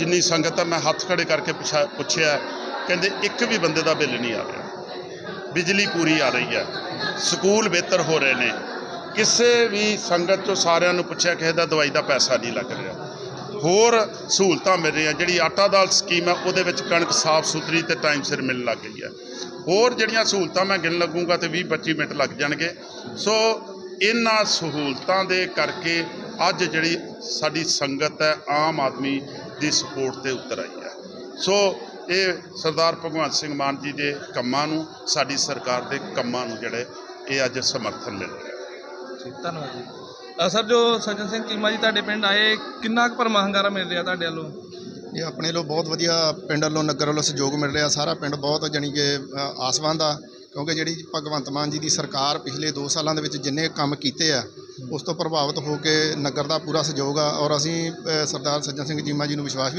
ਜਿੰਨੀ ਸੰਗਤ ਆ, ਮੈਂ ਹੱਥ ਖੜੇ ਕਰਕੇ ਪੁੱਛਾ- ਪੁੱਛਿਆ, ਕਹਿੰਦੇ ਇੱਕ ਵੀ ਬੰਦੇ ਦਾ ਬਿੱਲ ਨਹੀਂ ਆ ਰਿਹਾ। ਬਿਜਲੀ ਪੂਰੀ ਆ ਰਹੀ ਹੈ। ਸਕੂਲ ਬਿਹਤਰ ਹੋ ਰਹੇ ਨੇ। ਕਿਸੇ ਵੀ ਸੰਗਤ ਚੋਂ ਸਾਰਿਆਂ ਨੂੰ ਪੁੱਛਿਆ, ਕਿਸੇ ਦਾ ਦਵਾਈ ਦਾ ਪੈਸਾ ਨਹੀਂ ਲੱਗ ਰਿਹਾ। ਹੋਰ ਸਹੂਲਤਾਂ ਮਿਲ ਰਹੀਆਂ। ਜਿਹੜੀ ਆਟਾ ਦਾਲ ਸਕੀਮ ਹੈ, ਉਹਦੇ ਵਿੱਚ ਕਣਕ ਸਾਫ਼ ਸੁਥਰੀ ਤੇ ਟਾਈਮ ਸਿਰ ਮਿਲਣ ਲੱਗ ਗਈ ਹੈ। ਹੋਰ ਜਿਹੜੀਆਂ ਸਹੂਲਤਾਂ ਮੈਂ ਗਿਣ ਲੱਗੂੰਗਾ ਤੇ 20 25 ਮਿੰਟ ਲੱਗ ਜਾਣਗੇ। ਸੋ, ਇਹਨਾਂ ਸਹੂਲਤਾਂ ਦੇ ਕਰਕੇ ਅੱਜ ਜਿਹੜੀ ਸਾਡੀ ਸੰਗਤ ਹੈ ਆਮ ਆਦਮੀ ਦੀ ਸਪੋਰਟ ਤੇ ਉਤਰ ਆਈ ਹੈ। ਸੋ ਇਹ ਸਰਦਾਰ ਭਗਵੰਤ ਸਿੰਘ ਮਾਨ ਜੀ ਦੇ ਕੰਮਾਂ ਨੂੰ ਸਾਡੀ ਸਰਕਾਰ ਦੇ ਕੰਮਾਂ ਨੂੰ ਜਿਹੜੇ ਇਹ ਅੱਜ ਸਮਰਥਨ ਮਿਲ ਰਿਹਾ ਠੀਕ ਧੰਨਵਾਦ ਜੀ। ਸਰ ਜੋ ਸੱਜਣ ਸਿੰਘ ਚੀਮਾ ਜੀ ਤੁਹਾਡੇ ਪਿੰਡ ਆਏ ਕਿੰਨਾ ਕੁ ਪਰਮਾ ਹੰਗਾਰਾ ਮਿਲ ਰਿਹਾ ਤੁਹਾਡੇ ਵੱਲੋਂ? ਇਹ ਆਪਣੇ ਵੱਲੋਂ ਬਹੁਤ ਵਧੀਆ ਪਿੰਡ ਵੱਲੋਂ ਨਗਰ ਵੱਲੋਂ ਸਹਿਯੋਗ ਮਿਲ ਰਿਹਾ। ਸਾਰਾ ਪਿੰਡ ਬਹੁਤ ਜਾਣੀ ਕਿ ਅ, ਆਸਵੰਦ ਆ ਕਿਉਂਕਿ ਜਿਹੜੀ ਭਗਵੰਤ ਮਾਨ ਜੀ ਦੀ ਸਰਕਾਰ ਪਿਛਲੇ 2 ਸਾਲਾਂ ਦੇ ਵਿੱਚ ਜਿੰਨੇ ਕੰਮ ਕੀਤੇ ਆ ਉਸ ਤੋਂ ਪ੍ਰਭਾਵਿਤ ਹੋ ਕੇ ਨਗਰ ਦਾ ਪੂਰਾ ਸਹਿਯੋਗ ਆ ਔਰ ਅਸੀਂ ਸਰਦਾਰ ਸੱਜਣ ਸਿੰਘ ਚੀਮਾ ਜੀ ਨੂੰ ਵਿਸ਼ਵਾਸ ਵੀ